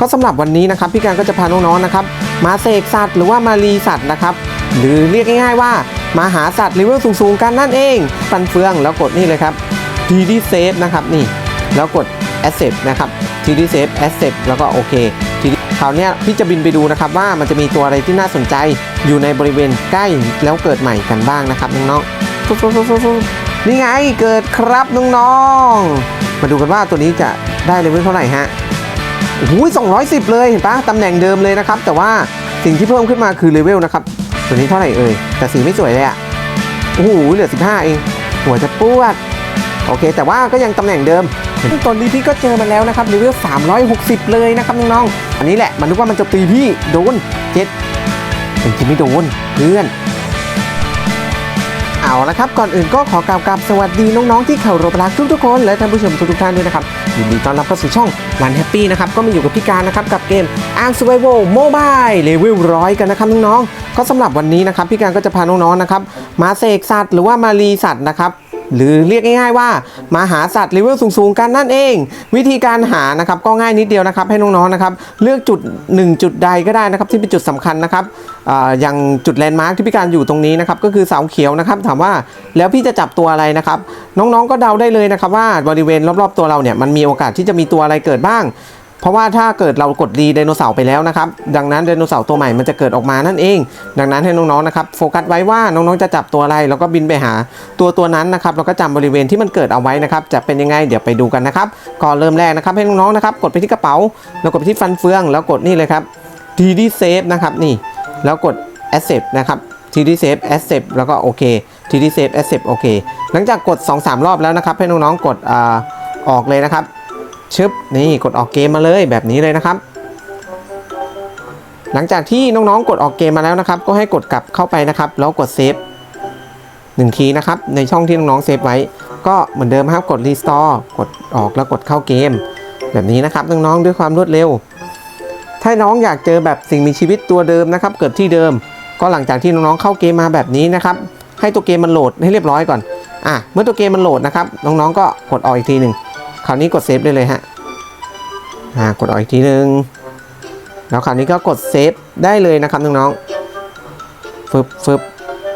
ก็สำหรับวันนี้นะครับพี่การก็จะพาน้องๆนะครับมาเสกสัตว์หรือว่ามารีสัตว์นะครับหรือเรียกง่าย ๆ ว่ามาหาสัตว์เลเวลสูงๆกันนั่นเองฟันเฟืองแล้วกดนี่เลยครับ TD Save นะครับนี่แล้วกด Asset นะครับ TD Save Asset แล้วก็โอเคทีคราวนี้พี่จะบินไปดูนะครับว่ามันจะมีตัวอะไรที่น่าสนใจอยู่ในบริเวณใกล้แล้วเกิดใหม่กันบ้างนะครับน้องๆนี่ไงเกิดครับน้องๆมาดูกันว่าตัวนี้จะได้เลเวลเท่าไหร่ฮะ โอ้โห210 เลยเห็นปะตำแหน่งเดิมเลยนะครับ แต่ว่าสิ่งที่เพิ่มขึ้นมาคือเลเวลนะครับ ตัวนี้เท่าไหร่เอ่ย แต่สีไม่สวยเลยอะโอ้โห เหลือ 15 เอง หัวจะปวด โอเค แต่ว่าก็ยังตำแหน่งเดิมตอนนี้พี่ก็เจอมันแล้วนะครับเลเวล360 เลยนะครับน้องๆ อันนี้แหละ มันนึกว่ามันจะตีพี่โดนเจ็ดจริงไม่โดนเพื่อน เอาละครับ ก่อนอื่นก็ขอกล่าวกับสวัสดีน้องๆที่เคารพรักทุกๆคน และท่านผู้ชมทุกๆท่านด้วยนะครับ ยินดีต้อนรับเข้าสู่ช่องวันแฮปปี้นะครับ ก็มาอยู่กับพี่การนะครับ กับเกม Ark Survival Mobile เลเวลร้อยกันนะครับน้องๆก็สำหรับวันนี้นะครับ พี่การก็จะพาน้องๆนะครับ มาเสกสัตว์หรือว่ามารีสัตว์นะครับ หรือเรียกง่ายๆว่ามาหาสัตว์เลเวลสูงๆกันนั่นเอง วิธีการหานะครับก็ง่ายนิดเดียวนะครับให้น้องๆนะครับเลือกจุด 1 จุดใดก็ได้นะครับที่เป็นจุดสำคัญนะครับออย่างจุดแลนด์มาร์คที่พี่การอยู่ตรงนี้นะครับก็คือเสาเขียวนะครับถามว่าแล้วพี่จะจับตัวอะไรนะครับน้องๆก็เดาได้เลยนะครับว่าบริเวณรอบๆตัวเราเนี่ยมันมีโอกาสที่จะมีตัวอะไรเกิดบ้าง เพราะว่าถ้าเกิดเรากดรีไดโนเสาร์ไปแล้วนะครับ ดังนั้นไดโนเสาร์ตัวใหม่มันจะเกิดออกมานั่นเอง ดังนั้นให้น้องๆนะครับโฟกัสไว้ว่าน้องๆจะจับตัวอะไรแล้วก็บินไปหาตัวตัวนั้นนะครับแล้วก็จำบริเวณที่มันเกิดเอาไว้นะครับจะเป็นยังไงเดี๋ยวไปดูกันนะครับก่อนเริ่มแรกนะครับให้น้องๆนะครับกดไปที่กระเป๋า แล้วกดไปที่ฟันเฟือง แล้วกดนี่เลยครับ TD Save นะครับนี่ แล้วกด Asset นะครับ TD Save Asset แล้วก็โอเค TD Save Asset โอเค หลังจากกด 2-3 รอบแล้วนะครับให้น้องๆกดอ่าออกเลยนะครับ ชึบนี่กดออกเกมมาเลยแบบนี้เลยนะครับ หลังจากที่น้องๆ กดออกเกมมาแล้วนะครับ ก็ให้กดกลับเข้าไปนะครับ แล้วกดเซฟหนึ่งคีนะครับ ในช่องที่น้องๆเซฟไว้ ก็เหมือนเดิมครับกดรีสตอร์กดออกแล้วกดเข้าเกม แบบนี้นะครับน้องๆด้วยความรวดเร็ว ถ้าน้องอยากเจอแบบสิ่งมีชีวิตตัวเดิมนะครับ เกิดที่เดิม ก็หลังจากที่น้องๆเข้าเกมมาแบบนี้นะครับให้ตัวเกมมันโหลดให้เรียบร้อยก่อนอะเมื่อตัวเกมมันโหลดนะครับน้องๆก็กดออกอีกทีหนึ่ง คราวนี้กดเซฟได้เลยฮะอ่ากดออกอีกทีนึง แล้วคราวนี้ก็กดเซฟได้เลยนะครับน้องๆฟึบฟึบ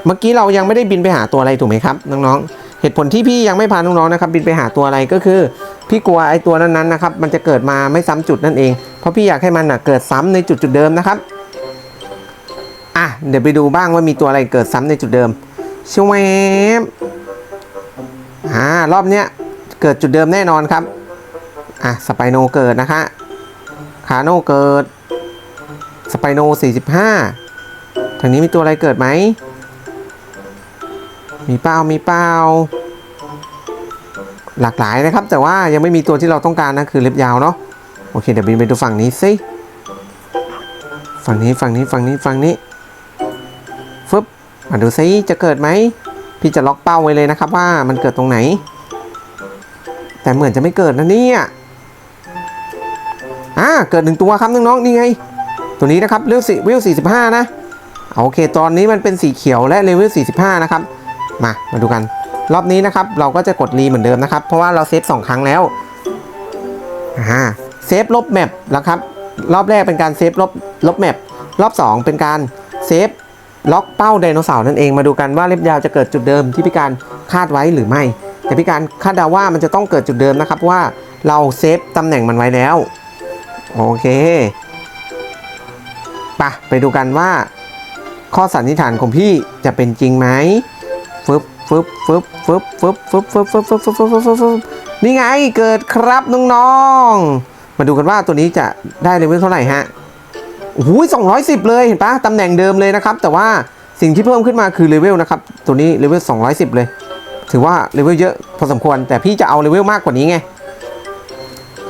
เมื่อกี้เรายังไม่ได้บินไปหาตัวอะไรถูกไหมครับน้องๆ เหตุผลที่พี่ยังไม่พาน้องๆนะครับบินไปหาตัวอะไรก็คือ พี่กลัวไอ้ตัวนั้นๆนะครับมันจะเกิดมาไม่ซ้ำจุดนั่นเอง เพราะพี่อยากให้มันนะเกิดซ้ำในจุดจุดเดิมนะครับอะเดี๋ยวไปดูบ้างว่ามีตัวอะไรเกิดซ้ำในจุดเดิมช่วบอ่ารอบเนี้ย เกิดจุดเดิมแน่นอนครับ อะสไปโนเกิดนะคะคาโนเกิด สไปโน 45 ทางนี้มีตัวอะไรเกิดไหม มีเป้ามีเป้าหลากหลายนะครับ แต่ว่ายังไม่มีตัวที่เราต้องการนะคือเล็บยาวเนาะโอเคเดี๋ยวบินไปดูฝั่งนี้สิฝั่งนี้ฝั่งนี้ฝั่งนี้ฝั่งนี้ฟึบมาดูซิจะเกิดไหม พี่จะล็อกเป้าไว้เลยนะครับว่ามันเกิดตรงไหน แต่เหมือนจะไม่เกิดนะเนี่ยอ่าเกิดหนึ่งตัวครับน้องๆนี่ไง ตัวนี้นะครับเลเวลสี่เลเวลสี่สิบห้านะโอเค ตอนนี้มันเป็นสีเขียวและเลเวลสี่สิบห้านะครับ มามาดูกัน รอบนี้นะครับ เราก็จะกดรีเหมือนเดิมนะครับ เพราะว่าเราเซฟสองครั้งแล้วอ่าเซฟลบแมปแล้วครับ รอบแรกเป็นการเซฟลบลบแมปรอบ 2 เป็นการเซฟล็อกเป้าไดโนเสาร์นั่นเองมาดูกันว่าเล็บยาวจะเกิดจุดเดิมที่พี่การคาดไว้หรือไม่ แต่พี่การคาดเดาว่ามันจะต้องเกิดจุดเดิมนะครับว่าเราเซฟตำแหน่งมันไว้แล้ว โอเคปะไปดูกันว่า ข้อสันนิษฐานของพี่จะเป็นจริงไหมฟึบฟึบฟึบฟึบฟึบฟึบฟึบฟึบฟึบฟึบฟึบฟึบฟึบฟึบนี่ไงเกิดครับน้องๆมาดูกันว่าตัวนี้จะได้เลเวลเท่าไหร่ฮะโอ้โหสองร้อยสิบเลยเห็นปะตำแหน่งเดิมเลยนะครับ แต่ว่าสิ่งที่เพิ่มขึ้นมาคือเลเวลนะครับ ตัวนี้เลเวล210เลย ถือว่าเลเวลเยอะพอสมควร แต่พี่จะเอาเลเวลมากกว่านี้ไง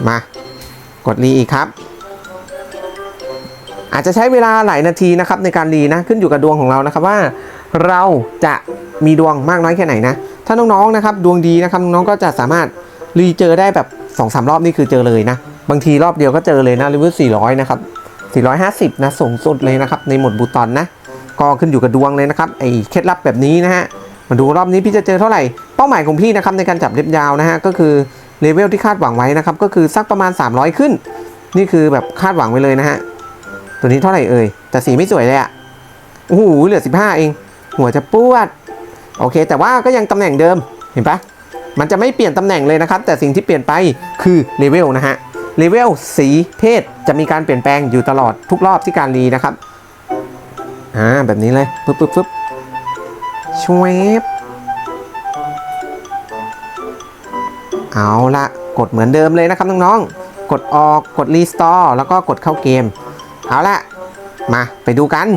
มากดรีอีกครับ อาจจะใช้เวลาหลายนาทีนะครับในการรีนะขึ้นอยู่กับดวงของเรานะครับว่า เราจะมีดวงมากน้อยแค่ไหนนะ ถ้าน้องๆนะครับดวงดีนะครับน้องก็จะสามารถรีเจอได้แบบ2อสรอบนี่คือเจอเลยนะ บางทีรอบเดียวก็เจอเลยนะเลเวล400 นะครับ450 นะสูงสุดเลยนะครับในหมดบูตอนนะ ก็ขึ้นอยู่กับดวงเลยนะครับไอ้เคล็ดลับแบบนี้นะฮะ มาดูรอบนี้พี่จะเจอเท่าไหร่ เป้าหมายของพี่นะครับในการจับเล็บยาวนะฮะก็คือเลเวลที่คาดหวังไว้นะครับก็คือสักประมาณ 300 ขึ้น นี่คือแบบคาดหวังไว้เลยนะฮะตัวนี้เท่าไหร่เอ่ยแต่สีไม่สวยเลยอะโอ้โหเหลือ 15 เอง หัวจะปวดโอเค แต่ว่าก็ยังตำแหน่งเดิมเห็นปะมันจะไม่เปลี่ยนตำแหน่งเลยนะครับ แต่สิ่งที่เปลี่ยนไปคือเลเวลนะฮะเลเวลสีเพศจะมีการเปลี่ยนแปลงอยู่ตลอดทุกรอบที่การรีนะครับอ่าแบบนี้เลยปึ๊บปึ๊บปึ๊บ ชวบเอาละกดเหมือนเดิมเลยนะครับน้องๆ กดออกกดรีสตอร์แล้วก็กดเข้าเกม เอาละมาไปดูกัน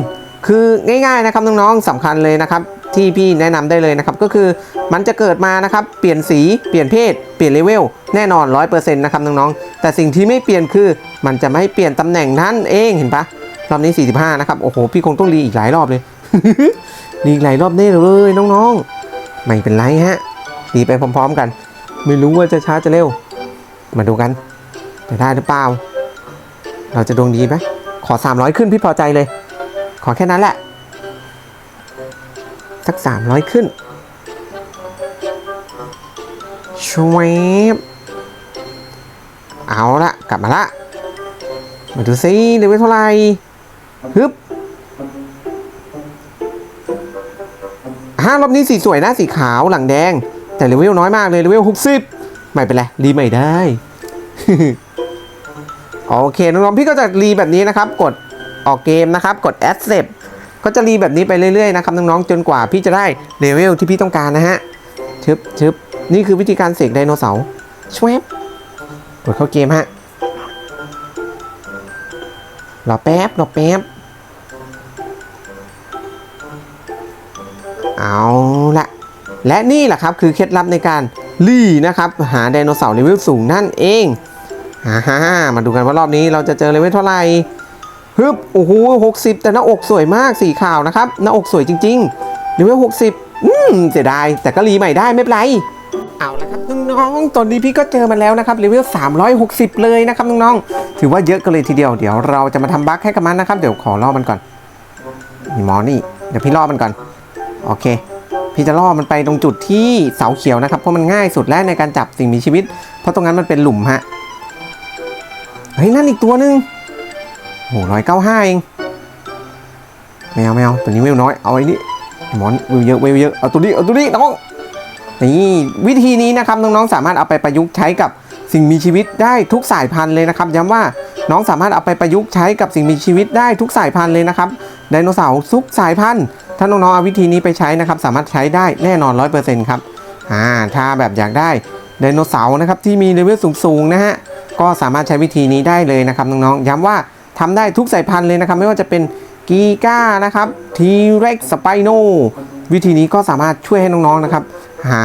คือง่ายๆนะครับน้องๆสำคัญเลยนะครับ ที่พี่แนะนำได้เลยนะครับก็คือมันจะเกิดมานะครับเปลี่ยนสีเปลี่ยนเพศ เปลี่ยนเลเวลแน่นอน 100%นะครับน้องๆ แต่สิ่งที่ไม่เปลี่ยนคือมันจะไม่เปลี่ยนตำแหน่งนั้นเองเห็นปะรอบนี้ 45 นะครับ โอ้โห พี่คงต้องรีอีกหลายรอบเลย อีกหลายรอบแน่เลยน้องๆ ไม่เป็นไรฮะรีไปพร้อม ๆ กัน ไม่รู้ว่าจะช้าจะเร็ว มาดูกันจะได้หรือเปล่า เราจะดวงดีไหมขอ 300 ขึ้นพี่พอใจเลย ขอแค่นั้นแหละ สัก 300 ขึ้นชวบเอาละกลับมาละ มาดูซิเลเวลเท่าไหร่ฮึบ ห้ารอบนี้สีสวยนะสีขาวหลังแดง แต่เลเวลน้อยมากเลยเลเวล60ไม่เป็นไรรีใหม่ได้โอเคน้องๆพี่ก็จะรีแบบนี้นะครับ กดออกเกมนะครับ กด accept ก็จะรีแบบนี้ไปเรื่อยๆนะครับน้องๆจนกว่าพี่จะได้เลเวลที่พี่ต้องการนะฮะชึบชึบนี่คือวิธีการเสกไดโนเสาร์ชวบกดเข้าเกมฮะรอแป๊บรอแป๊บ เอาละและนี่แหละครับคือเคล็ดลับในการลี่นะครับ หาไดโนเสาร์เลเวลสูงนั่นเองฮ่าฮ่ามาดูกันว่ารอบนี้เราจะเจอเลเวลเท่าไหร่ฮึบโอ้โหหกสิบแต่หน้าอกสวยมากสีขาวนะครับหน้าอกสวยจริงๆเลเวลหกสิบอืมเสียดายแต่ก็รีใหม่ได้ไม่เป็นไรเอาละครับน้องๆตอนนี้พี่ก็เจอมาแล้วนะครับเลเวล360 เลยนะครับน้องๆถือว่าเยอะกันเลยทีเดียวเดี๋ยวเราจะมาทำบั๊กให้กับมันนะครับ เดี๋ยวขอล่อมันก่อนนี่มอนี่เดี๋ยวพี่ล่อมันก่อน โอเค พี่จะล่อมันไปตรงจุดที่เสาเขียวนะครับ เพราะมันง่ายสุดแล้วในการจับสิ่งมีชีวิต เพราะตรงนั้นมันเป็นหลุมฮะ เฮ้ยนั่นอีกตัวหนึ่งโหร้อยเก้าห้าเองไม่เอาไม่เอาตัวนี้เวลน้อย เอาไอ้นี่หมอนเวลเยอะเวลเยอะ เอาตัวนี้ เอาตัวนี้น้อง นี่วิธีนี้นะครับน้องๆสามารถเอาไปประยุกต์ใช้กับสิ่งมีชีวิตได้ทุกสายพันธุ์เลยนะครับย้ำว่าน้องสามารถเอาไปประยุกต์ใช้กับสิ่งมีชีวิตได้ทุกสายพันธุ์เลยนะครับไดโนเสาร์ทุกสายพันธุ์ ถ้าน้องๆเอาวิธีนี้ไปใช้นะครับ สามารถใช้ได้แน่นอน 100%ครับอ่าถ้าแบบอยากได้ไดโนเสาร์นะครับที่มีเลเวลสูงๆนะฮะก็สามารถใช้วิธีนี้ได้เลยนะครับน้องๆย้ำว่าทำได้ทุกสายพันธุ์เลยนะครับ ไม่ว่าจะเป็นกีก้านะครับทีเร็กสไปโนวิธีนี้ก็สามารถช่วยให้น้องๆนะครับ หา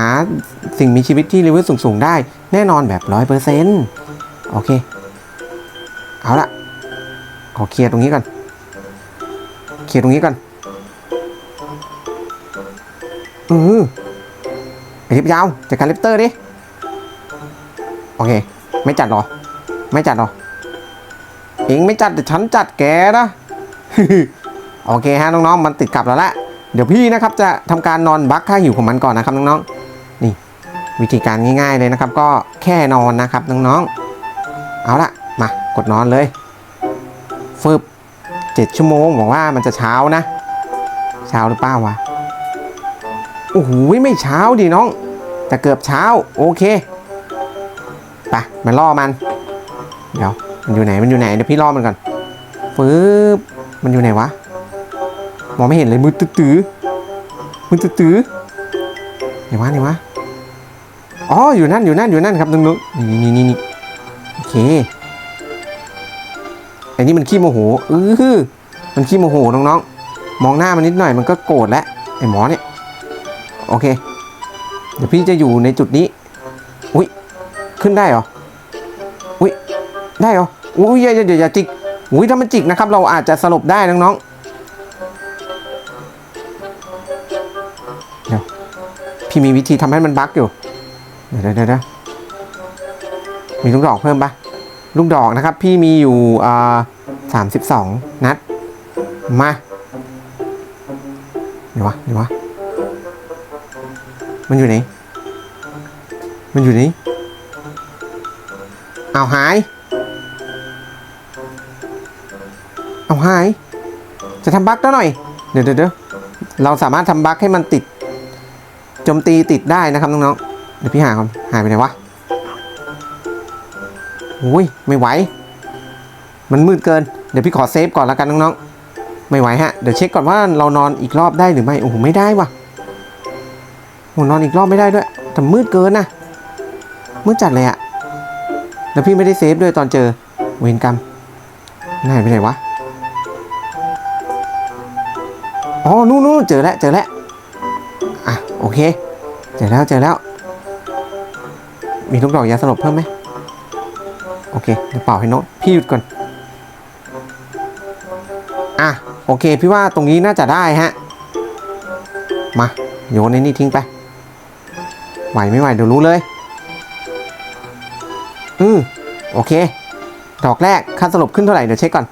สิ่งมีชีวิตที่เลเวลสูงๆได้แน่นอนแบบ 100%โอเค เอาละขอเคลียร์ตรงนี้ก่อนเคลียร์ตรงนี้ก่อน อือไอทิพยาวจัดการเลปเตอร์ดิ โอเค ไม่จัดหรอ ไม่จัดหรอ เองไม่จัดแต่ฉันจัดแกนะ โอเคฮะน้องๆ มันติดกลับแล้วละ เดี๋ยวพี่นะครับจะทำการนอนบักค่าหิวของมันก่อนนะครับน้องๆ นี่ วิธีการง่ายๆเลยนะครับ ก็แค่นอนนะครับน้องๆ เอาละมากดนอนเลยฟึบเจ็ดชั่วโมงบอกว่ามันจะเช้านะ เช้าหรือเปล่าวะ โอ้โหไม่เช้าดิน้อง แต่เกือบเช้า โอเคไปมันล่อมัน เดี๋ยว มันอยู่ไหนมันอยู่ไหน เดี๋ยวพี่ล่อมันก่อนฟึบมันอยู่ไหนวะ มองไม่เห็นเลยมือตื้อมือตื้อไหนวะไหนวะอ๋ออยู่นั่นอยู่นั่นอยู่นั่นครับนึงๆนี่นี่นี่นี่โอเคไอ้นี่มันขี้โมโหเออมันขี้โมโหน้องๆ มองหน้ามันนิดหน่อยมันก็โกรธแล้วไอ้หมอเนี่ย โอเค เดี๋ยวพี่จะอยู่ในจุดนี้ อุ้ยขึ้นได้เหรอ อุ้ยได้เหรอ อุ้ยอย่าอย่าอย่าจิก อุ้ยถ้ามันจิกนะครับ เราอาจจะสลบได้น้องๆเดี๋ยวพี่มีวิธีทำให้มันบั๊กอยู่ เดี๋ยวเดี๋ยวเดี๋ยวมีลูกดอกเพิ่มปะลูกดอกนะครับ พี่มีอยู่อ่าสามสิบสองนัด มา เดี๋ยววะ เดี๋ยววะ มันอยู่ไหน มันอยู่ไหนเอาหาย เอาหาย จะทำบั๊กแล้วหน่อยเดี๋ยวเดี๋ยวเดี๋ยวเราสามารถทำบั๊กให้มันติดโจมตีติดได้นะครับน้องๆ เดี๋ยวพี่หาก่อนหายไปไหนวะโอ้ยไม่ไหว มันมืดเกิน เดี๋ยวพี่ขอเซฟก่อนแล้วกันน้องๆ ไม่ไหวฮะ เดี๋ยวเช็คก่อนว่าเรานอนอีกรอบได้หรือไม่ โอ้โหไม่ได้ว่ะ โอ้นอนอีกรอบไม่ได้ด้วยแต่มืดเกินนะมืดจัดเลยอะแล้วพี่ไม่ได้เซฟด้วยตอนเจอเวรกรรมนายไปไหนวะอ๋อนู่นนู่นเจอแล้วเจอแล้วอะโอเค เจอแล้วเจอแล้ว มีลูกดอกยาสลบเพิ่มไหมโอเคเดี๋ยวเป่าให้น้ตพี่หยุดก่อนอะโอเค พี่ว่าตรงนี้น่าจะได้ฮะ มา โยนในนี่ทิ้งไป ไหวไม่ไหวเดี๋ยวรู้เลยอือโอเค ดอกแรกค่าสลบขึ้นเท่าไหร่เดี๋ยวเช็คก่อน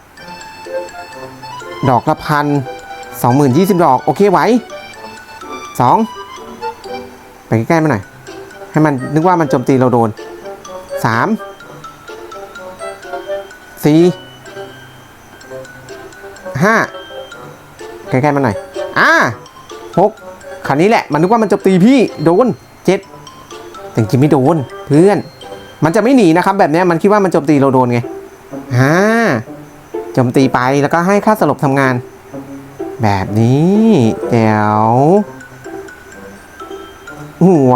ดอกละพันสองหมื่นยี่สิบดอก โอเคไหวสองไปใกล้ๆมาหน่อย ให้มันนึกว่ามันโจมตีเราโดนสามสี่ห้าใกล้ๆมาหน่อยอ่าหกคราวนี้แหละ มันนึกว่ามันโจมตีพี่โดน แต่จริงไม่โดนเพื่อน มันจะไม่หนีนะครับ แบบนี้มันคิดว่ามันโจมตีเราโดนไงอ่าโจมตีไปแล้วก็ให้ค่าสลบทำงาน แบบนี้เดี๋ยวหัว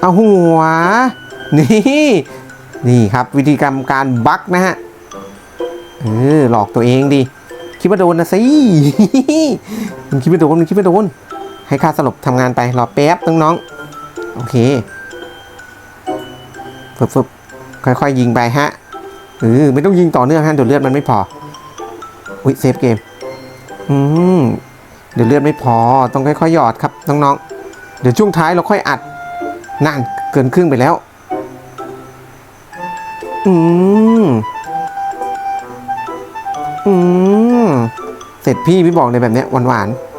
เอาหัว นี่นี่ครับวิธีกรรมการบักนะฮะเออหลอกตัวเองดิคิดว่าโดนนะสิมันคิดว่าโดนมันคิดว่าโดน ให้ค่าสลบทำงานไปรอแป๊บน้องๆโอเคฟึบฟึบค่อยๆยิงไปฮะเออไม่ต้องยิงต่อเนื่องฮะเดี๋ยวเลือดมันไม่พออุ้ยเซฟเกมอืมเดี๋ยวเลือดไม่พอต้องค่อยๆหยอดครับน้องๆเดี๋ยวช่วงท้ายเราค่อยอัดนั่นเกินครึ่งไปแล้ว อืมอืมเสร็จพี่พี่บอกเลยแบบเนี้ยหวานห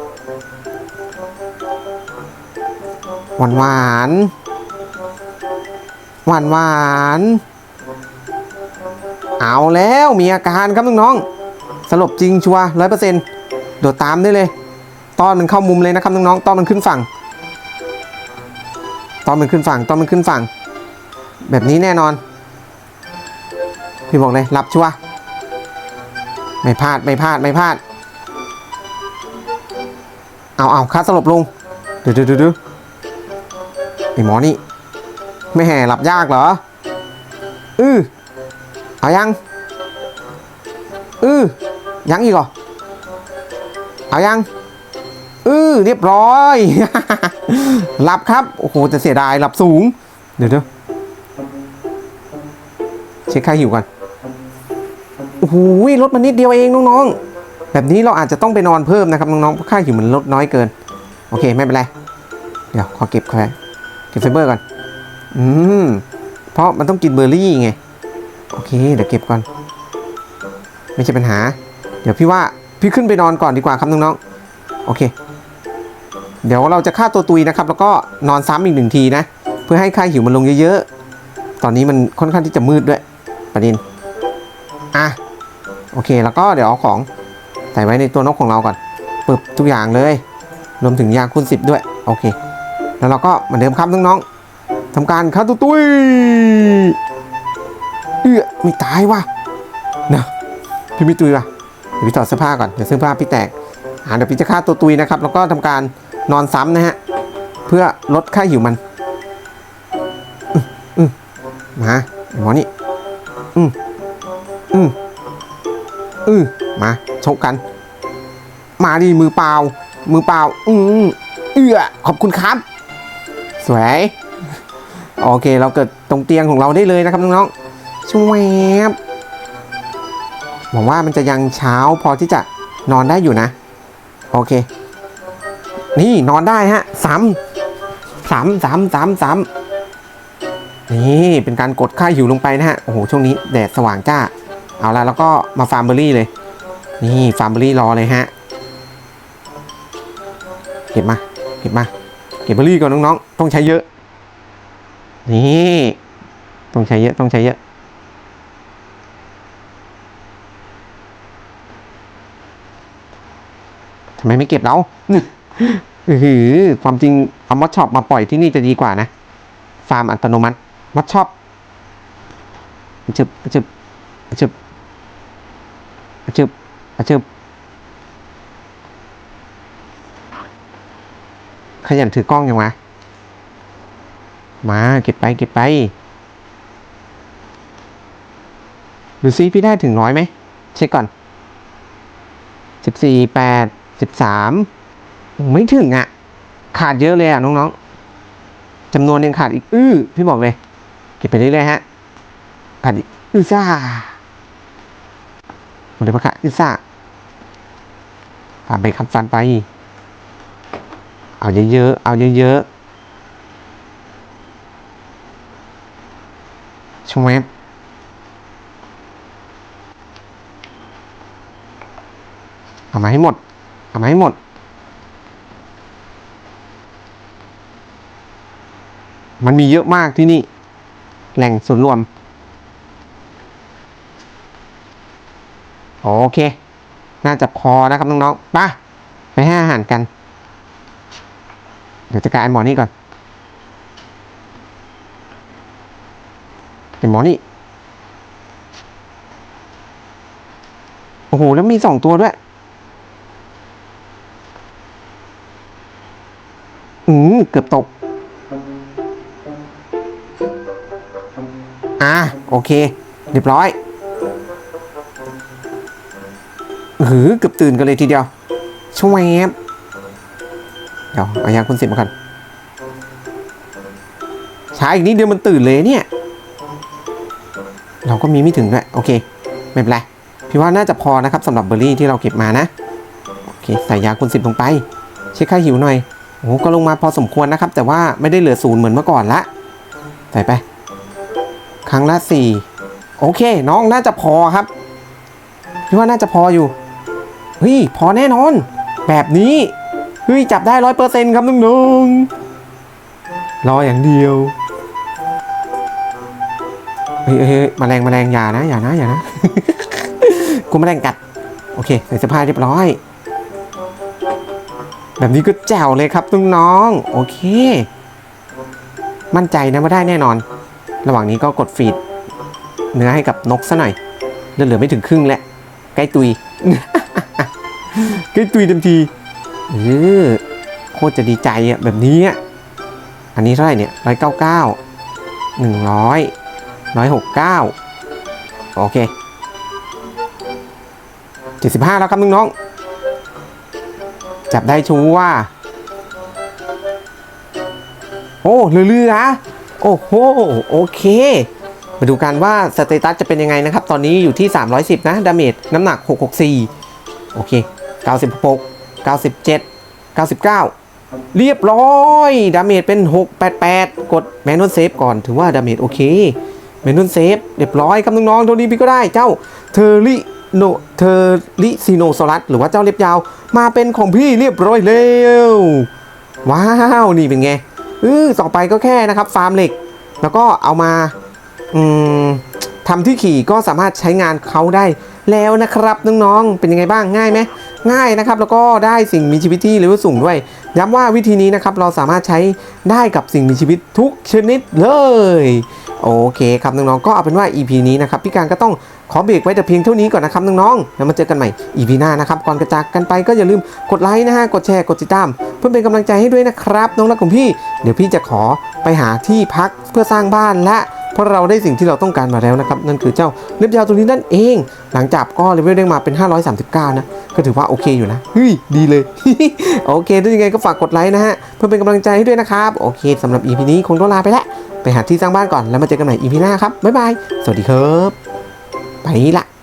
หวานหวานหวานหวานเอาแล้วมีอาการครับน้องๆสลบจริงชัวร้อยเปอร์เซ็นต์โดดตามได้เลย ตอนมันเข้ามุมเลยนะครับน้องๆตอนมันขึ้นฝั่ง ตอนมันขึ้นฝั่ง ตอนมันขึ้นฝั่ง แบบนี้แน่นอน พี่บอกเลยรับชัวไม่พลาดไม่พลาดไม่พลาด เอาเอาค่าสลบลงเดี๋ยวเดี๋ยวเดี๋ยว ไอหมอนี่ ไม่แห่หลับยากเหรอ อือเอายัง อือยังอีกเหรอ เอายัง อือเรียบร้อย หลับครับ โอ้โหจะเสียดายหลับสูง เดี๋ยวเดี๋ยวเช็คค่าหิวก่อนโอ้โหลดมานิดเดียวเองน้องๆ แบบนี้เราอาจจะต้องไปนอนเพิ่มนะครับน้องๆเพราะค่าหิวมันลดน้อยเกิน โอเคไม่เป็นไร เดี๋ยวขอเก็บค่ ก็บไฟเบอร์ก่อน อืม เพราะมันต้องกินเบอร์รี่ไง โอเค เดี๋ยวเก็บก่อน ไม่ใช่ปัญหา เดี๋ยวพี่ว่าพี่ขึ้นไปนอนก่อนดีกว่าครับน้องๆ โอเค เดี๋ยวเราจะฆ่าตัวตุยนะครับ แล้วก็นอนซ้ำอีกหนึ่งทีนะ เพื่อให้ค่าหิวมันลงเยอะๆ ตอนนี้มันค่อนข้างที่จะมืดด้วยประเด็นอะ โอเค แล้วก็เดี๋ยวเอาของใส่ไว้ในตัวนกของเราก่อนปึบทุกอย่างเลย รวมถึงยาคูณสิบด้วย โอเค แล้วเราก็เหมือนเดิมครับน้องๆทำการฆ่าตัวตุ้ยเอื้อไม่ตายว่ะนะพี่ไม่ตุยว่ะเดี๋ยวพี่ถอดเสื้อผ้าก่อนเดี๋ยวเสื้อผ้าพี่แตกอ่าเดี๋ยวพี่จะฆ่าตัวตุยนะครับ แล้วก็ทำการนอนซ้ำนะฮะเพื่อลดค่าหิวมันอืมอืมมาหมอนี่อืมอืมอืมมาชกกัน มาดิมือเปล่า มือเปล่า อืมเอื้อขอบคุณครับ สวย โอเคเราเกิดตรงเตียงของเราได้เลยนะครับน้องๆช่วยบหวังว่ามันจะยังเช้าพอที่จะนอนได้อยู่นะ โอเค นี่นอนได้ฮะสามสามสามสามสามนี่เป็นการกดค่าหิวลงไปนะฮะ โอ้โห ช่วงนี้แดดสว่างจ้า เอาละแล้วก็มาฟาร์มเบอร์รี่เลย นี่ฟาร์มเบอร์รี่รอเลยฮะ เก็บมา เก็บมา เก็บเบอร์รี่ก่อนน้องๆ ต้องใช้เยอะ นี่ต้องใช้เยอะต้องใช้เยอะ ทำไมไม่เก็บเราหือความจริงเอามัดช็อปมาปล่อยที่นี่จะดีกว่านะ ฟาร์มอัตโนมัติมัดช็อปจึบจึบจึบจึบจึบ ขยันถือกล้องยังวะ มาเก็บไปเก็บไป ดูซิพี่ได้ถึงร้อยไหมเช็คก่อนสิบสี่แปดสิบสามไม่ถึงอะ ขาดเยอะเลยอะน้องๆจำนวนยังขาดอีก อื้อ พี่บอกเลย เก็บไปเรื่อยๆฮะ ขาดอีก อื้อซ่าหมดเลยปะคะอื้อซ่าฟันไปครับฟันไป เอาเยอะๆ เอาเยอะๆชวบเอามาให้หมด เอามาให้หมด มันมีเยอะมากที่นี่ แหล่งส่วนรวม โอเค น่าจะพอนะครับน้องๆ ไป ไปให้อาหารกัน เดี๋ยวจะกลายหมอนี่ก่อน เป็นหมอนี่โอ้โห แล้วมีสองตัวด้วย อืม เกือบตก อะ โอเค เรียบร้อยหือเกือบตื่นกันเลยทีเดียวช่วบ เดี๋ยวเอายางคุณสิบมากันช้าอีกนิดเดียวมันตื่นเลยเนี่ย เราก็มีไม่ถึงด้วย โอเค ไม่เป็นไร พี่ว่าน่าจะพอนะครับสำหรับเบอร์รี่ที่เราเก็บมานะ โอเค ใส่ยาคุณสิบลงไป เช็คค่าหิวหน่อย โอ้โหก็ลงมาพอสมควรนะครับ แต่ว่าไม่ได้เหลือศูนย์เหมือนเมื่อก่อนละ ใส่ไป ครั้งละสี่โอเค น้องน่าจะพอครับ พี่ว่าน่าจะพออยู่ เฮ้ย พอแน่นอน แบบนี้ เฮ้ย จับได้ร้อยเปอร์เซ็นต์ครับน้องๆรออย่างเดียวเฮ้ยเฮ้ยเฮ้ยแมลงแมลงอย่านะอย่านะอย่านะกูแมลงกัด โอเค ใส่เสื้อผ้าเรียบร้อย แบบนี้ก็แจ๋วเลยครับน้องๆโอเค มั่นใจนะว่าได้แน่นอน ระหว่างนี้ก็กดฟีด เนื้อให้กับนกซะหน่อยเหลือไม่ถึงครึ่งแล้วใกล้ตุยใกล้ตุยเต็มที เออโคตรจะดีใจอะแบบนี้อันนี้เท่าไหร่เนี่ยร้อยเก้าเก้าหนึ่งร้อยร้อยหกเก้าโอเคเจ็ดสิบห้าแล้วครับน้องๆจับได้ชูว่าโอ้เรือๆโอ้โหโอเคมาดูกันว่าสเตตัสจะเป็นยังไงนะครับ ตอนนี้อยู่ที่ 310 นะ ดาเมจน้ำหนัก 664 โอเค 96 97 99 เรียบร้อย ดาเมจเป็น 688 กดแมนนวลเซฟก่อนถือว่าดาเมจโอเค แมนนวลเซฟเรียบร้อยครับน้องๆตัวนี้พี่ก็ได้เจ้าเทอริโนเทอริซิโนซอรัสหรือว่าเจ้าเล็บยาวมาเป็นของพี่เรียบร้อยแล้วว้าวนี่เป็นไงเออต่อไปก็แค่นะครับฟาร์มเหล็ก แล้วก็เอามาอืมทำที่ขี่ก็สามารถใช้งานเขาได้แล้วนะครับน้องๆเป็นยังไงบ้างง่ายไหม ง่ายนะครับ แล้วก็ได้สิ่งมีชีวิตที่เลเวลสูงด้วย ย้ำว่าวิธีนี้นะครับเราสามารถใช้ได้กับสิ่งมีชีวิตทุกชนิดเลยโอเคครับน้องๆก็เอาเป็นว่า EP นี้นะครับพี่การก็ต้องขอเบรกไว้แต่เพียงเท่านี้ก่อนนะครับน้องๆแล้วมาเจอกันใหม่ EP หน้านะครับก่อนกระจากกันไปก็อย่าลืมกดไลค์นะฮะกดแชร์กดติดตาม เพื่อเป็นกำลังใจให้ด้วยนะครับน้องรักของพี่ เดี๋ยวพี่จะขอไปหาที่พักเพื่อสร้างบ้านและ เพราะเราได้สิ่งที่เราต้องการมาแล้วนะครับ นั่นคือเจ้าเล็บยาวตัวนี้นั่นเอง หลังจากก็เลเวลได้มาเป็น 539 นะ ก็ถือว่าโอเคอยู่นะเฮ้ยดีเลย โอเคถ้ายังไงก็ฝากกดไลค์นะฮะ เพื่อเป็นกำลังใจให้ด้วยนะครับ โอเคสำหรับ EP นี้คงต้องลาไปแล้วไปหาที่สร้างบ้านก่อนแล้วมาเจอกันใหม่ EP หน้าครับบ๊ายบายสวัสดีครับไปละ